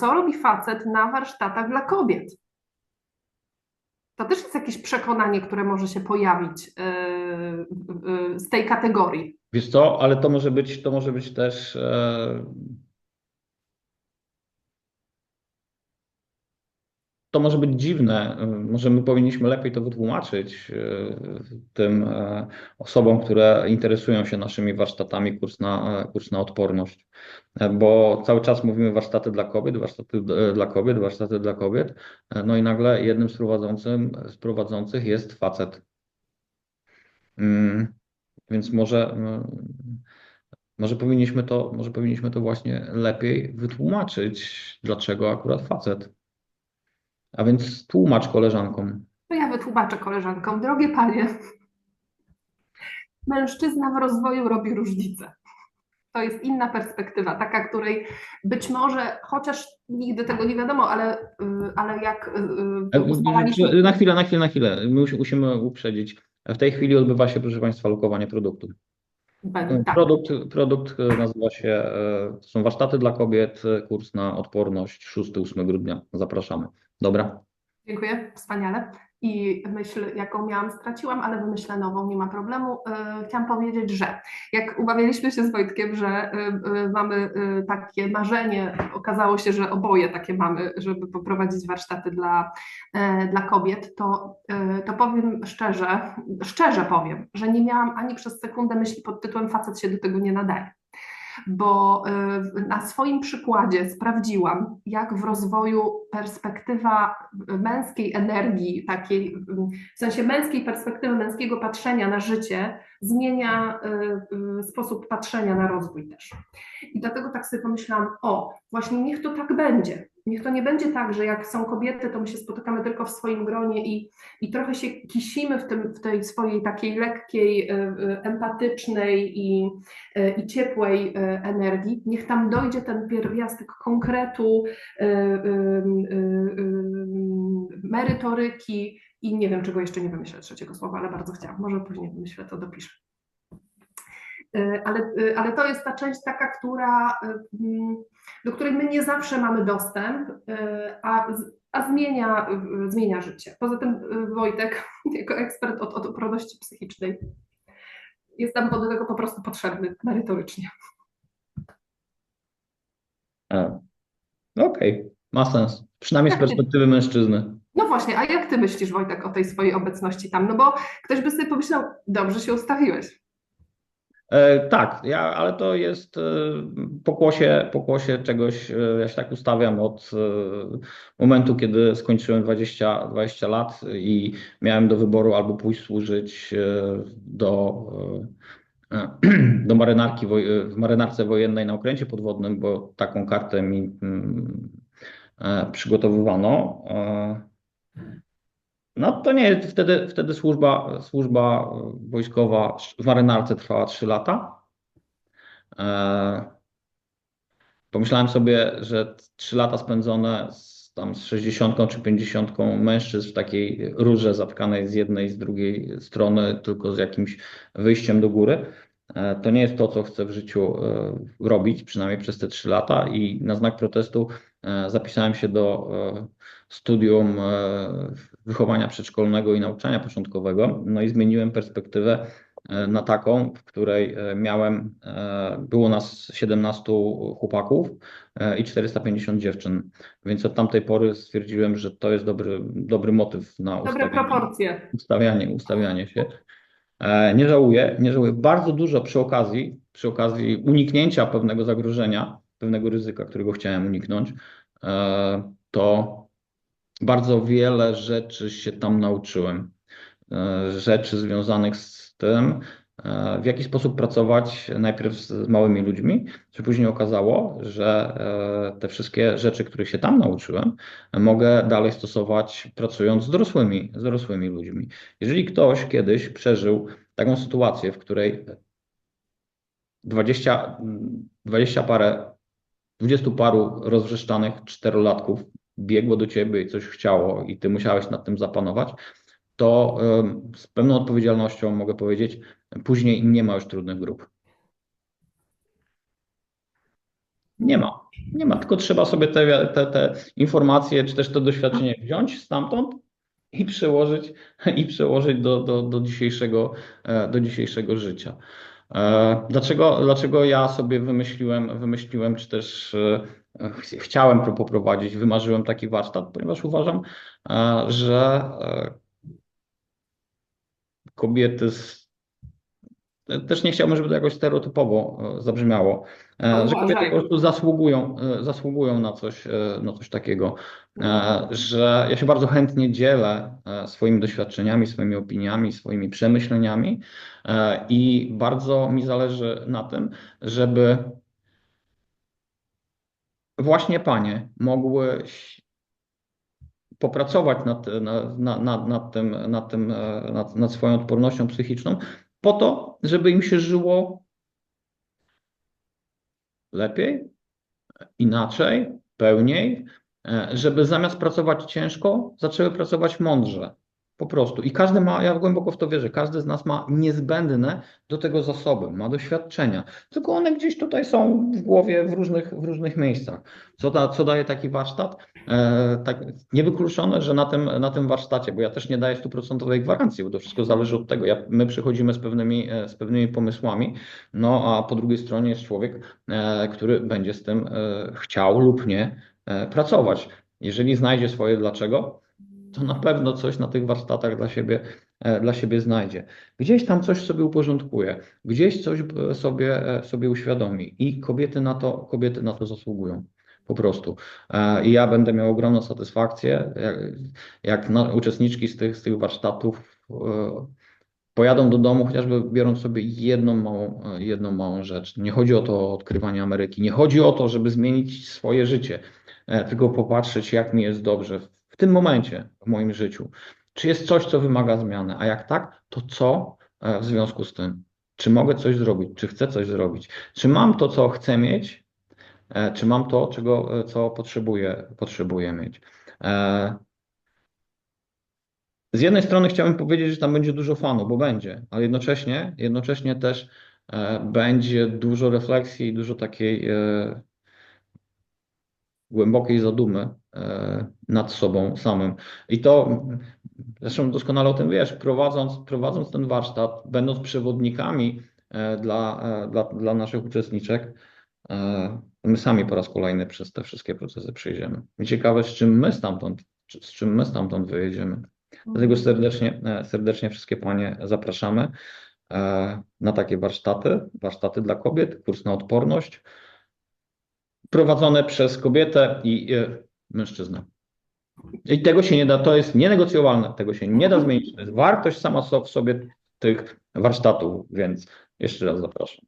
co robi facet na warsztatach dla kobiet? To też jest jakieś przekonanie, które może się pojawić yy, yy, z tej kategorii. Wiesz co, ale to może być, to może być też to może być dziwne. Może my powinniśmy lepiej to wytłumaczyć e, tym e, osobom, które interesują się naszymi warsztatami, kurs na, e, kurs na odporność. Bo cały czas mówimy warsztaty dla kobiet, warsztaty dla kobiet, warsztaty dla kobiet. No i nagle jednym z prowadzącym, z prowadzących jest facet. Mm, Więc może, mm, może powinniśmy to, może powinniśmy to właśnie lepiej wytłumaczyć, dlaczego akurat facet. A więc tłumacz koleżankom. To ja wytłumaczę koleżankom. Drogie panie, mężczyzna w rozwoju robi różnicę. To jest inna perspektywa, taka, której być może, chociaż nigdy tego nie wiadomo, ale, y, ale jak y, y, ustalaliśmy, Na chwilę, na chwilę, na chwilę. My musi- musimy uprzedzić. W tej chwili odbywa się, proszę Państwa, lokowanie produktu. tak, Produkt, produkt nazywa się, e, to są warsztaty dla kobiet, e, kurs na odporność 6-8 grudnia. Zapraszamy. Dobra. Dziękuję, wspaniale. I myśl, jaką miałam, straciłam, ale wymyślę nową, nie ma problemu. Yy, Chciałam powiedzieć, że jak umawialiśmy się z Wojtkiem, że yy, yy, mamy takie marzenie, okazało się, że oboje takie mamy, żeby poprowadzić warsztaty dla, dla kobiet, to, to powiem szczerze, szczerze powiem, że nie miałam ani przez sekundę myśli pod tytułem facet się do tego nie nadaje bo y, na swoim przykładzie sprawdziłam, jak w rozwoju perspektywa męskiej energii, takiej w sensie męskiej perspektywy, męskiego patrzenia na życie, zmienia y, y, sposób patrzenia na rozwój też. I dlatego tak sobie pomyślałam, o, właśnie niech to tak będzie. Niech to nie będzie tak, że jak są kobiety, to my się spotykamy tylko w swoim gronie i, i trochę się kisimy w, tym, w tej swojej takiej lekkiej, y, y, empatycznej i, y, i ciepłej energii. Niech tam dojdzie ten pierwiastek konkretu, merytoryki i nie wiem, czego jeszcze nie wymyślę trzeciego słowa, ale bardzo chciałam. Może później wymyślę, to dopiszę. Y, Ale, y, ale to jest ta część taka, która, y, mm, do której my nie zawsze mamy dostęp, a, a zmienia, zmienia życie. Poza tym Wojtek, jako ekspert od, od odporności psychicznej, jest nam do tego po prostu potrzebny merytorycznie. E, Okej, ma sens. Przynajmniej z Tak. perspektywy mężczyzny. No właśnie, a jak ty myślisz, Wojtek, o tej swojej obecności tam? No bo ktoś by sobie pomyślał, dobrze się ustawiłeś. E, tak, ja, ale to jest e, pokłosie, pokłosie czegoś, e, ja się tak ustawiam od momentu, kiedy skończyłem 20, 20 lat i miałem do wyboru albo pójść służyć do, do marynarki, w marynarce wojennej na okręcie podwodnym, bo taką kartę mi mm, przygotowywano. No to nie, wtedy, wtedy służba, służba wojskowa w marynarce trwała 3 lata. E, Pomyślałem sobie, że 3 lata spędzone z, tam z 60 czy 50 mężczyzn w takiej rurze zatkanej z jednej z drugiej strony, tylko z jakimś wyjściem do góry, to nie jest to, co chcę w życiu e, robić, przynajmniej przez te 3 lata. I na znak protestu e, zapisałem się do e, studium e, wychowania przedszkolnego i nauczania początkowego. No i zmieniłem perspektywę e, na taką, w której e, miałem, e, było nas 17 chłopaków e, i 450 dziewczyn. Więc od tamtej pory stwierdziłem, że to jest dobry, dobry motyw na Dobre ustawianie, proporcje. ustawianie, ustawianie się. E, Nie żałuję, nie żałuję. Bardzo dużo przy okazji, przy okazji uniknięcia pewnego zagrożenia, pewnego ryzyka, którego chciałem uniknąć, e, to bardzo wiele rzeczy się tam nauczyłem. E, Rzeczy związanych z tym, w jaki sposób pracować najpierw z małymi ludźmi, co później okazało, że e, te wszystkie rzeczy, których się tam nauczyłem, mogę dalej stosować pracując z dorosłymi, z dorosłymi ludźmi. Jeżeli ktoś kiedyś przeżył taką sytuację, w której 20, 20 parę, 20 paru rozwrzeszczanych czterolatków biegło do ciebie i coś chciało i ty musiałeś nad tym zapanować, to em, z pewną odpowiedzialnością mogę powiedzieć, później nie ma już trudnych grup. Nie ma. Nie ma, tylko trzeba sobie te, te, te informacje, czy też to doświadczenie wziąć stamtąd i przełożyć, i przełożyć do, do, do, dzisiejszego, e, do dzisiejszego życia. E, Dlaczego, dlaczego ja sobie wymyśliłem, wymyśliłem, czy też e, ch- chciałem pro- poprowadzić, wymarzyłem taki warsztat, ponieważ uważam, że kobiety z też nie chciałbym, żeby to jakoś stereotypowo e, zabrzmiało, e, że kobiety po prostu zasługują, e, zasługują na coś, na coś takiego, e, że ja się bardzo chętnie dzielę swoimi doświadczeniami, swoimi opiniami, swoimi przemyśleniami i bardzo mi zależy na tym, żeby właśnie panie mogły popracować nad, na- na, nad, nad tym, nad, tym nad, nad swoją odpornością psychiczną, po to, żeby im się żyło lepiej, inaczej, pełniej, e, żeby zamiast pracować ciężko, zaczęły pracować mądrze. Po prostu. I każdy ma, ja głęboko w to wierzę, każdy z nas ma niezbędne do tego zasoby, ma doświadczenia, tylko one gdzieś tutaj są w głowie w różnych, w różnych miejscach. Co, da, co daje taki warsztat? E, tak, niewykluczone, że na tym, na tym warsztacie, bo ja też nie daję stuprocentowej gwarancji, bo to wszystko zależy od tego. Ja, my przychodzimy z pewnymi, e, z pewnymi pomysłami, no a po drugiej stronie jest człowiek, e, który będzie z tym e, chciał lub nie e, pracować. Jeżeli znajdzie swoje dlaczego, to na pewno coś na tych warsztatach dla siebie, e, dla siebie znajdzie. Gdzieś tam coś sobie uporządkuje, gdzieś coś e, sobie, e, sobie uświadomi i kobiety na to, kobiety na to zasługują. Po prostu. I ja będę miał ogromną satysfakcję, jak, jak na, uczestniczki z tych, z tych warsztatów pojadą do domu, chociażby biorąc sobie jedną małą, jedną małą rzecz. Nie chodzi o to o odkrywanie Ameryki, nie chodzi o to, żeby zmienić swoje życie, tylko popatrzeć, jak mi jest dobrze tym momencie w moim życiu. Czy jest coś, co wymaga zmiany? A jak tak, to co e, w związku z tym? Czy mogę coś zrobić? Czy chcę coś zrobić? Czy mam to, co chcę mieć? E, Czy mam to, czego, e, co potrzebuję, potrzebuję mieć? Z jednej strony chciałbym powiedzieć, że tam będzie dużo fanu, bo będzie, ale jednocześnie, jednocześnie też będzie dużo refleksji i dużo takiej głębokiej zadumy nad sobą samym. I to, zresztą doskonale o tym wiesz, prowadząc, prowadząc ten warsztat, będąc przewodnikami e, dla, e, dla, dla naszych uczestniczek, e, my sami po raz kolejny przez te wszystkie procesy przejdziemy. I ciekawe, z czym my stamtąd, z czym my stamtąd wyjedziemy. Dlatego serdecznie, e, serdecznie wszystkie panie zapraszamy e, na takie warsztaty, warsztaty dla kobiet, kurs na odporność, prowadzone przez kobietę i e, mężczyznę. I tego się nie da, to jest nienegocjowalne, tego się nie da zmienić. To jest wartość sama w sobie tych warsztatów, więc jeszcze raz zapraszam.